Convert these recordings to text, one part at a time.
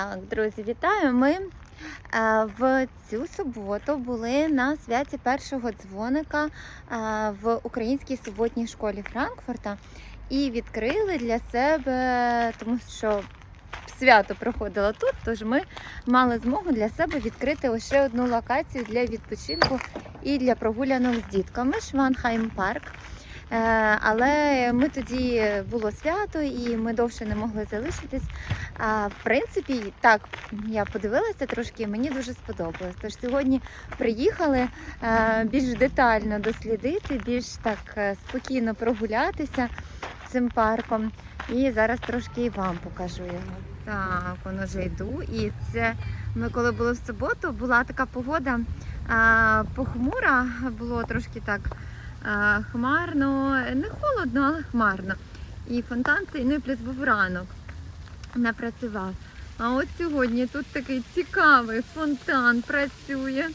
Так, друзі, вітаю. Ми е, в цю суботу були на святі першого дзвоника е, в українській суботній школі Франкфурта і відкрили для себе, тому що свято проходило тут, тож ми мали змогу для себе відкрити лише одну локацію для відпочинку і для прогулянок з дітками Шванхайм парк. Е, Але ми тоді було свято і ми довше не могли залишитись. А в принципі, так я подивилася трошки, мені дуже сподобалось. Тож сьогодні приїхали е, більш детально дослідити, більш так е, спокійно прогулятися цим парком. І зараз трошки і вам покажу його. Так, воно вже йду. І це ми коли були в суботу, була така погода похмура, було трошки так хмарно, не холодно, але хмарно. І фонтан цей, ну і плюс був ранок не працював. А от сьогодні тут такий цікавий фонтан працює.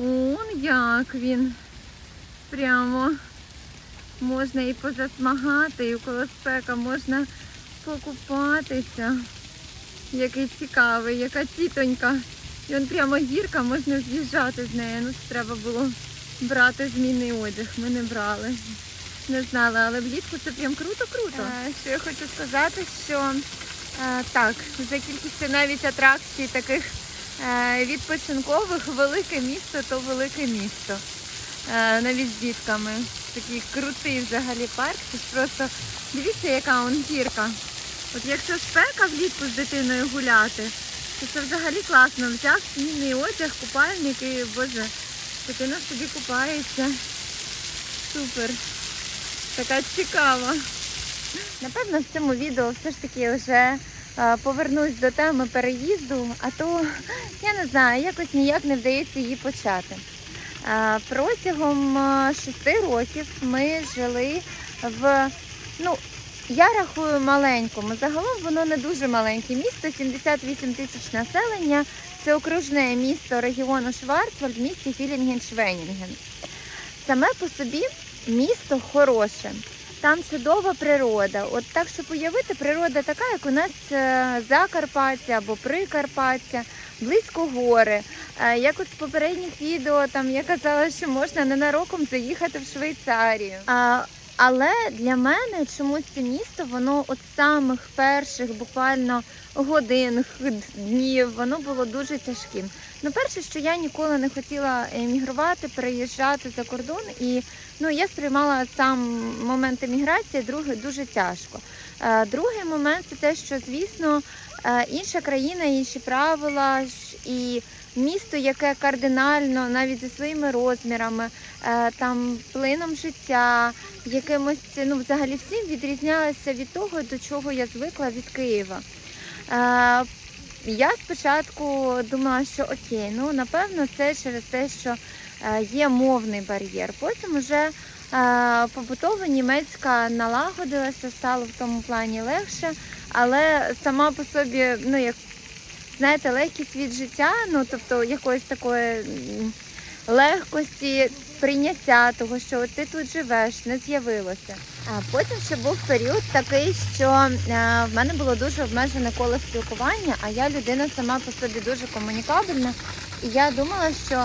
Он як він. Прямо можна і позасмагати, і коли спека можна покупатися. Який цікавий, яка тітонька. І он прямо гірка, можна з'їжджати з нею. Ну, треба було брати змінний одяг. Ми не брали. Не знала, але влітку це прям круто-круто. Що я хочу сказати, що е, так, за кількістю навіть атракцій таких е, відпочинкових, велике місто, то велике місто. Е, навіть з дітками. Такий крутий взагалі парк. Це ж просто дивіться, яка он гірка. От якщо спека влітку з дитиною гуляти, то це взагалі класно. Взяв змінний одяг, купальник і боже, дитина собі купається. Супер. Така цікава. Напевно, в цьому відео все ж таки вже е, повернусь до теми переїзду, а то я не знаю, якось ніяк не вдається її почати. Е, Протягом е, шести років ми жили в, ну, я рахую маленькому. Загалом воно не дуже маленьке місто, 78 тисяч населення. Це окружне місто регіону Шварцвальд в місті Філінген-Швенінген. Саме по собі місто хороше. Там чудова природа. От так, щоб уявити, природа така, як у нас е, Закарпаття або Прикарпаття, близько гори. Е, Як от з попередніх відео, там я казала, що можна ненароком заїхати в Швейцарію. Але для мене чомусь це місто, воно от самих перших буквально годин, днів, воно було дуже тяжким. Ну, перше, що я ніколи не хотіла емігрувати, переїжджати за кордон, і ну я сприймала сам момент еміграції, другий дуже тяжко. Е, Другий момент це те, що звісно е, інша країна, інші правила і місто, яке кардинально, навіть зі своїми розмірами, е, там плином життя, якимось ну взагалі всім відрізнялося від того, до чого я звикла від Києва. Е, Я спочатку думала, що окей, ну напевно, це через те, що е, є мовний бар'єр. Потім вже побутова німецька налагодилася, стало в тому плані легше, але сама по собі, ну як знаєте, легкість від життя, ну тобто якоїсь такої легкості, прийняття того, що ти тут живеш, не з'явилося. А потім ще був період такий, що е, в мене було дуже обмежене коло спілкування, а я людина сама по собі дуже комунікабельна. І я думала, що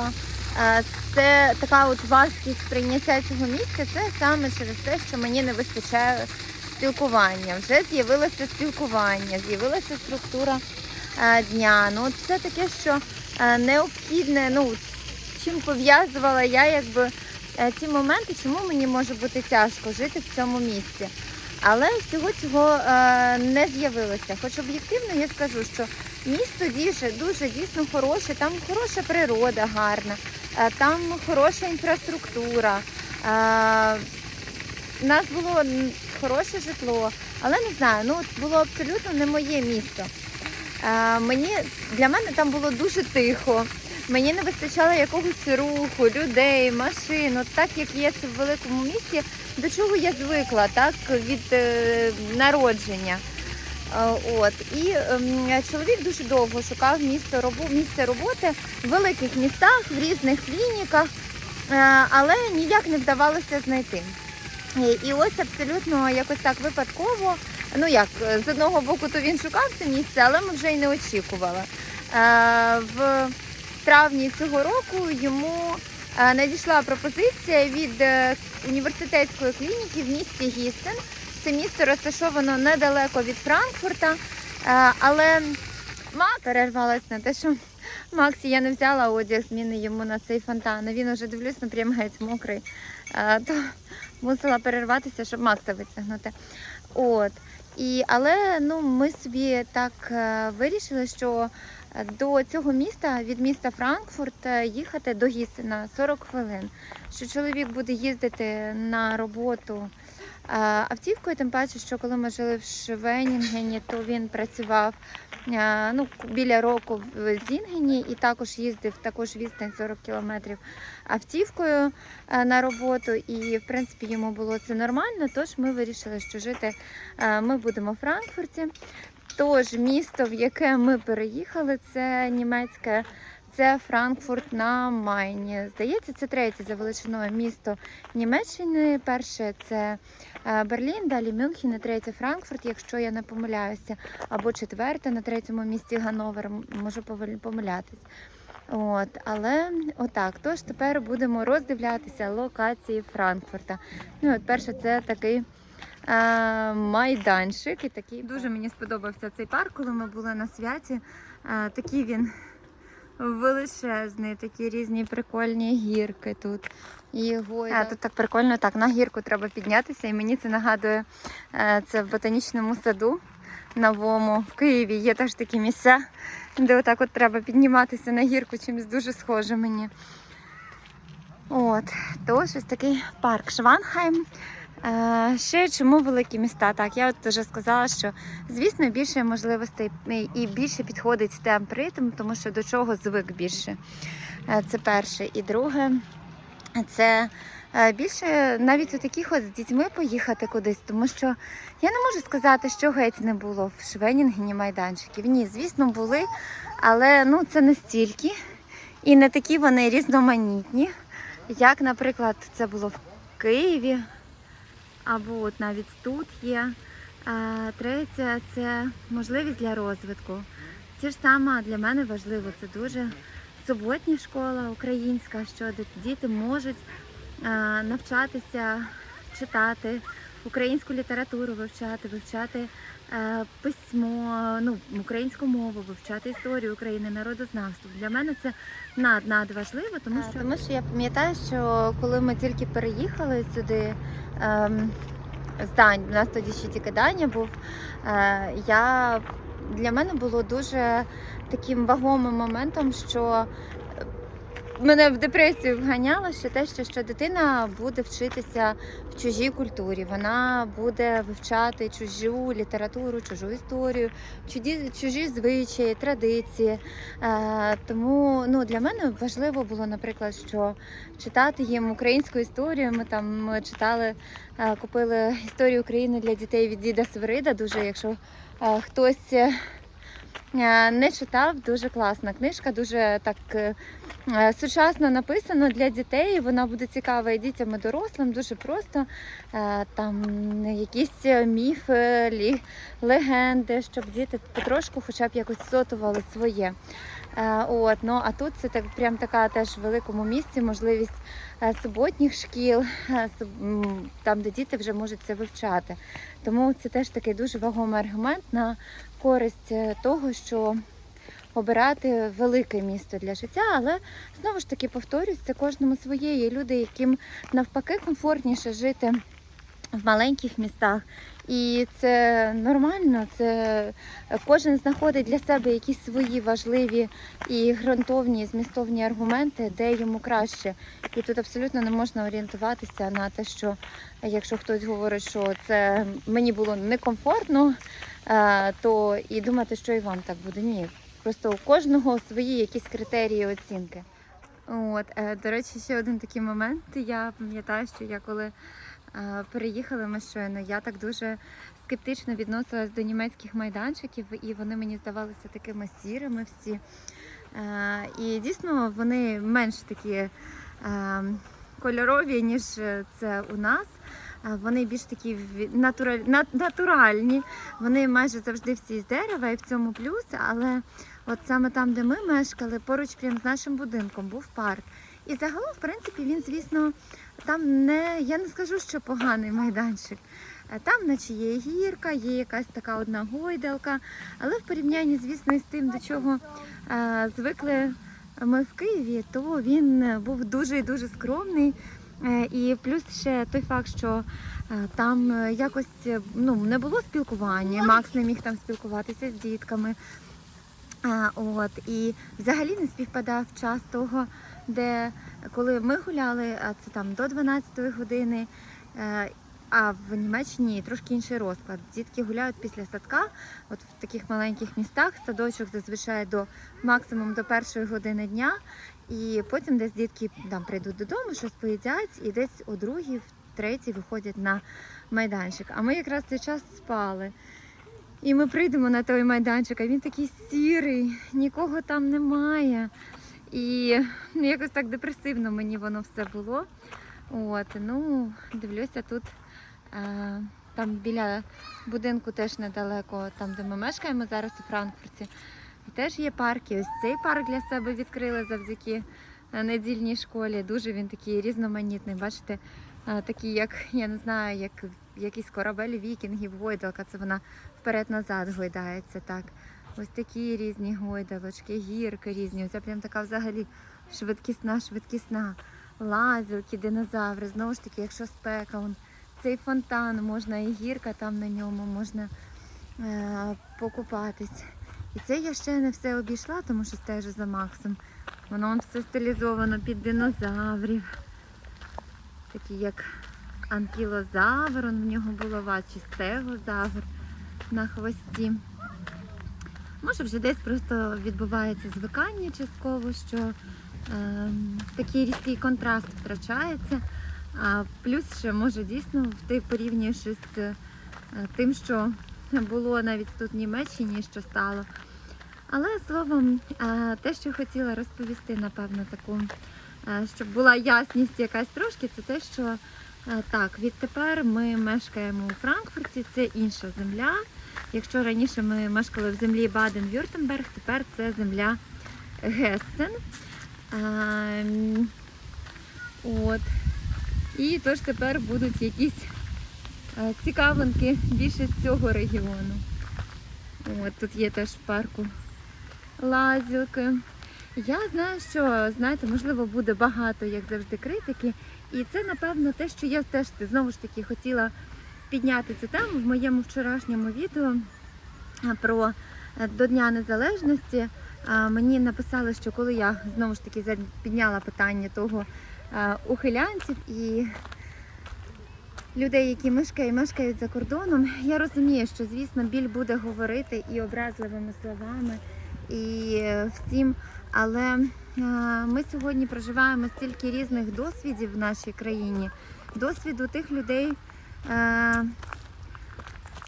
е, це така от важкість прийняття цього місця, це саме через те, що мені не вистачає спілкування. Вже з'явилося спілкування, з'явилася структура дня. Ну, це таке, що е, необхідне, ну, чим пов'язувала я якби е, ті моменти, чому мені може бути тяжко жити в цьому місці. Але всього цього е, не з'явилося. Хоч об'єктивно я скажу, що місто дуже, дуже дійсно хороше, там хороша природа гарна, е, там хороша інфраструктура. Е, у нас було хороше житло, але не знаю, ну було абсолютно не моє місто. Е, мені, для мене там було дуже тихо. Мені не вистачало якогось руху, людей, машин, от так як є це в великому місті, до чого я звикла, так, від е, народження. Е, От. І ем, чоловік дуже довго шукав місто, робо, місце роботи в великих містах, в різних клініках, але ніяк не вдавалося знайти. І ось абсолютно якось так випадково Ну як, з одного боку, то він шукав це місце, але ми вже й не очікували. Е, В травні цього року йому е, надійшла пропозиція від е, університетської клініки в місті Гіссен. Це місто розташовано недалеко від Франкфурта, але Макс перервалась на те, що Максі я не взяла одяг зміни йому на цей фонтан. Він уже дивлюсь, ну прям геть мокрий. То мусила перерватися, щоб Макса витягнути. От. І, але ну, ми собі так е, вирішили, що е, до цього міста, від міста Франкфурт, е, їхати до Гісена 40 хвилин. Що чоловік буде їздити на роботу автівкою, тим паче, що коли ми жили в Швенінгені, то він працював ну, біля року в Зінгені і також їздив також відстань 40 кілометрів автівкою на роботу. І в принципі йому було це нормально. Тож ми вирішили, що жити ми будемо в Франкфурті. Тож місто, в яке ми переїхали, це німецьке. Це Франкфурт на Майні. Здається, це третє за величиною місто Німеччини. Перше це е, Берлін, далі Мюнхен, і третє Франкфурт, якщо я не помиляюся, або четверте на третьому місці Ганновер. м- Можу помилятись. От, але отак. Тож тепер будемо роздивлятися локації Франкфурта. Ну, от перше, це такий е, майданчик. І такий дуже мені сподобався цей парк, коли ми були на святі. Е, такий він величезний, такі різні прикольні гірки тут. А, тут так прикольно, так, на гірку треба піднятися, і мені це нагадує е, це в ботанічному саду новому в Києві. Є теж такі місця, де отак от треба підніматися на гірку, чимось дуже схоже мені. От, тож ось такий парк Шванхайм. Е, ще чому великі міста? Так, я от вже сказала, що звісно більше можливостей і- і більше підходить темп ритм, тому що до чого звик більше. Е, Це перше. І друге, це е, більше навіть у таких от з дітьми поїхати кудись, тому що я не можу сказати, що геть не було в Швенінгені майданчиків. Ні, звісно, були, але ну це не стільки. І не такі вони різноманітні, як, наприклад, це було в Києві, або от навіть тут є. Третє це можливість для розвитку. Ті ж саме для мене важливо, це дуже суботня школа українська, що діти можуть навчатися читати українську літературу, вивчати, вивчати письмо, ну, українську мову, вивчати історію України, народознавство. Для мене це над надважливо, тому що тому що я пам'ятаю, що коли ми тільки переїхали сюди. Ем, з Дань, у нас тоді ще тільки Даня був. Е, я, для мене було дуже таким вагомим моментом, що е, мене в депресію вганяло ще те, що, що дитина буде вчитися в чужій культурі. Вона буде вивчати чужу літературу, чужу історію, чужі, чужі звичаї, традиції. Е, тому ну, для мене важливо було, наприклад, що читати їм українську історію. Ми там е, читали, е, купили історію України для дітей від діда Свирида. Дуже, якщо е, хтось. Е, Не читав, дуже класна книжка, дуже так е, е, сучасно написано для дітей. Вона буде цікава і дітям, і дорослим, дуже просто. Там якісь міфи, легенди, щоб діти потрошку хоча б якось сотували своє. От, ну, а тут це так, прям така теж в великому місці можливість суботніх шкіл, там, де діти вже можуть це вивчати. Тому це теж такий дуже вагомий аргумент на користь е, того, що обирати велике місто для життя, але знову ж таки повторюсь, це кожному своє. Є люди, яким навпаки комфортніше жити в маленьких містах. І це нормально, це кожен знаходить для себе якісь свої важливі і ґрунтовні, змістовні аргументи, де йому краще. І тут абсолютно не можна орієнтуватися на те, що якщо хтось говорить, що це мені було некомфортно, е, то і думати, що і вам так буде. Ні. Просто у кожного свої якісь критерії оцінки. От, е, до речі, ще один такий момент. Я пам'ятаю, що я коли е, переїхали ми щойно, я так дуже скептично відносилась до німецьких майданчиків, і вони мені здавалися такими сірими всі. Е, І дійсно вони менш такі е, кольорові, ніж це у нас. Вони більш такі натураль... натуральні. Вони майже завжди всі з дерева, і в цьому плюс. Але от саме там, де ми мешкали, поруч прямо з нашим будинком, був парк. І загалом, в принципі, він, звісно, там не я не скажу, що поганий майданчик. Е, Там, наче є гірка, є якась така одна гойдалка. Але в порівнянні, звісно, із тим, до чого е, звикли ми в Києві, то він був дуже і дуже скромний. Е, І плюс ще той факт, що е, там е, якось ну, не було спілкування, Макс не міг там спілкуватися з дітками. От, і взагалі не співпадав час того, де коли ми гуляли, а це там до 12 години. А в Німеччині трошки інший розклад. Дітки гуляють після садка, от в таких маленьких містах садочок зазвичай до максимум до першої години дня, і потім десь дітки там прийдуть додому, щось поїдять, і десь о другій, в третій виходять на майданчик. А ми якраз цей час спали. І ми прийдемо на той майданчик, а він такий сірий, нікого там немає. І ну, якось так депресивно мені воно все було. От, ну, дивлюся тут. Е, там біля будинку теж недалеко, там де ми мешкаємо зараз у Франкфурті. Теж є парк. І ось цей парк для себе відкрили завдяки е, недільній школі. Дуже він такий різноманітний. Бачите, е, такий, як я не знаю, як якийсь корабель вікінгів, гойдалка. Це вона вперед-назад гойдається так. Ось такі різні гойдалочки, гірки різні. Ось прям така взагалі швидкісна, швидкісна. Лазилки, динозаври. Знову ж таки, якщо спека, он, цей фонтан, можна і гірка там на ньому, можна е, покупатись. І це я ще не все обійшла, тому що стежу за Максом. Воно он все стилізовано під динозаврів. Такі як анкілозавр, он в нього булава, чи стегозавр на хвості. Може вже десь просто відбувається звикання частково, що е, такий різкий контраст втрачається. А плюс ще може дійсно ти порівнюєш із е, тим, що було навіть тут в Німеччині, що стало. Але словом, е, те, що хотіла розповісти, напевно, таку, е, щоб була ясність якась трошки, це те, що е, так, відтепер ми мешкаємо у Франкфурті, це інша земля. Якщо раніше ми мешкали в землі Баден-Вюртемберг, тепер це земля Гессен. От. І тож тепер будуть якісь цікавинки більше з цього регіону. От тут є теж в парку лазілки. Я знаю, що знаєте, можливо, буде багато, як завжди, критики. І це, напевно, те, що я теж знову ж таки хотіла підняти цю тему в моєму вчорашньому відео е, про е, до Дня Незалежності. Мені написали, що коли я знову ж таки підняла питання того е, ухилянців і людей, які мешкають, мешкають за кордоном, я розумію, що звісно біль буде говорити і образливими словами, і е, всім. Але е, ми сьогодні проживаємо стільки різних досвідів в нашій країні, досвіду тих людей. е,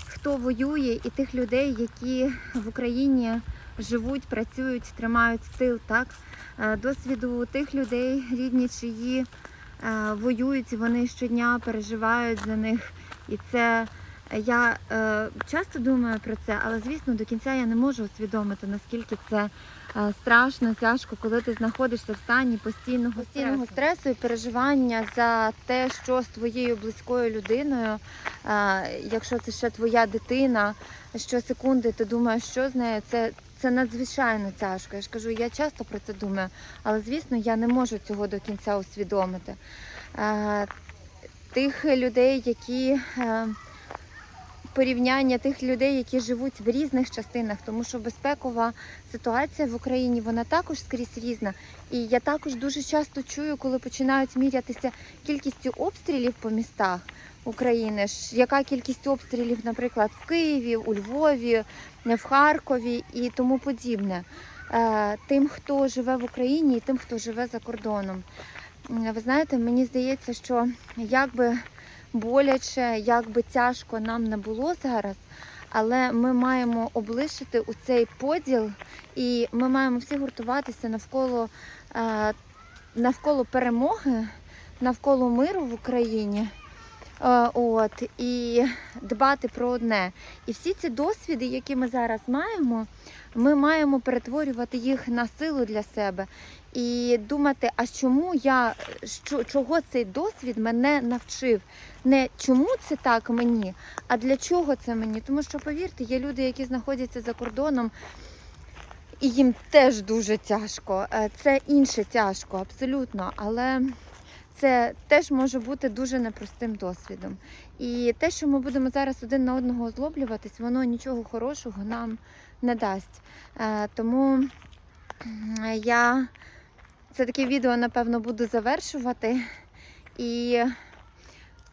Хто воює, і тих людей, які в Україні живуть, працюють, тримають тил, так досвіду тих людей, рідні, чиї воюють, і вони щодня переживають за них. І це е, я е, часто думаю про це, але звісно до кінця я не можу усвідомити, наскільки це е, страшно, тяжко, коли ти знаходишся в стані постійного, постійного стресу і переживання за те, що з твоєю близькою людиною, е, якщо це ще твоя дитина, щосекунди ти думаєш, що з нею, це, це надзвичайно тяжко. Я ж кажу, я часто про це думаю, але звісно, я не можу цього до кінця усвідомити. Е, Тих людей, які е, порівняння тих людей, які живуть в різних частинах, тому що безпекова ситуація в Україні вона також скрізь різна. І я також дуже часто чую, коли починають мірятися кількістю обстрілів по містах України. Яка кількість обстрілів, наприклад, в Києві, у Львові, в Харкові і тому подібне. Е, Тим, хто живе в Україні, і тим, хто живе за кордоном. Ви знаєте, мені здається, що як би боляче, як би тяжко нам не було зараз, але ми маємо облишити у цей поділ, і ми маємо всі гуртуватися навколо, е, навколо перемоги, навколо миру в Україні. Е, От і дбати про одне. І всі ці досвіди, які ми зараз маємо, ми маємо перетворювати їх на силу для себе і думати, а чому я чого цей досвід мене навчив? Не чому це так мені, а для чого це мені? Тому що повірте, є люди, які знаходяться за кордоном. І їм теж дуже тяжко. Е, Це інше тяжко, абсолютно. Але це теж може бути дуже непростим досвідом. І те, що ми будемо зараз один на одного озлоблюватись, воно нічого хорошого нам не дасть. Е, Тому я це таке відео, напевно, буду завершувати. І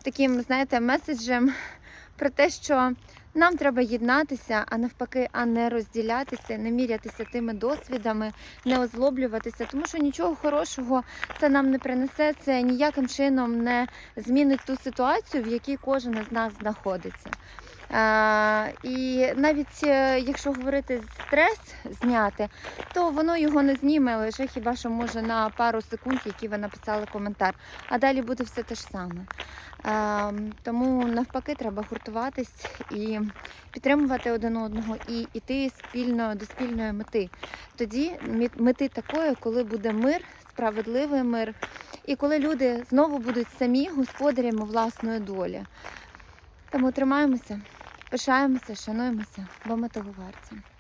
таким, знаєте, меседжем про те, що нам треба єднатися, а навпаки, а не розділятися, не мірятися тими досвідами, не озлоблюватися, тому що нічого хорошого це нам не принесе, це ніяким чином не змінить ту ситуацію, в якій кожен із нас знаходиться. Е, і навіть е, якщо говорити стрес зняти, то воно його не зніме лише хіба що може на пару секунд, які ви написали коментар. А далі буде все те ж саме. Е, тому навпаки треба гуртуватись і підтримувати один одного і йти спільно до спільної мети. Тоді мети такої, коли буде мир, справедливий мир, і коли люди знову будуть самі господарями власної долі. Тому тримаємося, пишаємося, шануємося, бо ми того варті.